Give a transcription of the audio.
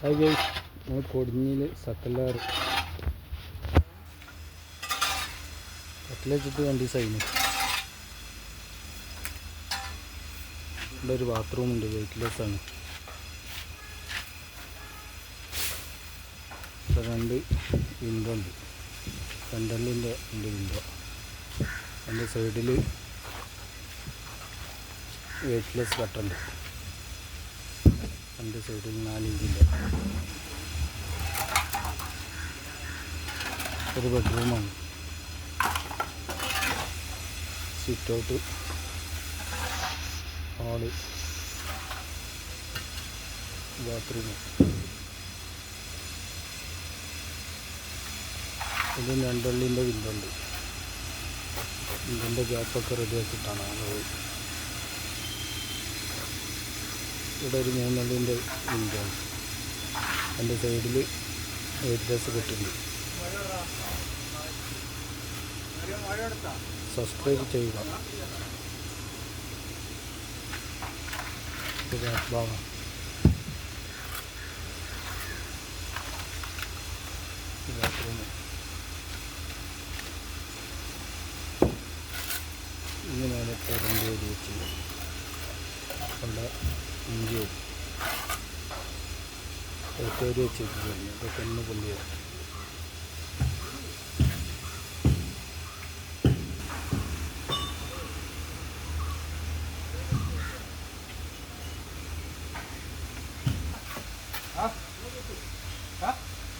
നമ്മൾ കൊടിഞ്ഞിൽ സക്കല്ലാറ്. കട്ടിൽ വെച്ചിട്ട് രണ്ട് ദിവസമായിരുന്നു ഇവിടെ ഒരു ബാത്റൂം ഉണ്ട് വെയ്റ്റ്ലെസ് ആണ്. രണ്ട് വിൻഡോ ഉണ്ട്. സെൻട്രലിന്റെ ഉണ്ട് വിൻഡോ അതിന്റെ സൈഡിൽ വെയ്റ്റ്ലെസ് കട്ടുണ്ട് രണ്ട് സൈഡിൽ നാല് ഇഞ്ചിന്റെ ഒരു ബെഡ്റൂമാണ് സിറ്റ് ഔട്ട് ഹാൾ ബാത്റൂം ഇത് രണ്ടള്ളിന്റെ വിൻഡോ ഉണ്ട്. വിൻഡോന്റെ ഗ്യാപ്പൊക്കെ റെഡി ആക്കിയിട്ടാണ് അങ്ങനെ പോയി. ഇവിടെ ഒരു മൂന്നള്ളിന്റെ വിൻഡോ ആണ് എന്റെ സൈഡിൽ ഡേസ് കെട്ടുണ്ട് സബ്സ്ക്രൈബ് ചെയ്യുക. ഇങ്ങനെയാണ് ഇപ്പോൾ രണ്ട് പേര് വെച്ചത്. ഉള്ള இங்கே കയറി വെച്ചിരിക്കുകയാണ് ഇതൊക്കെ ഒന്ന് കൊണ്ടുവരാം ആ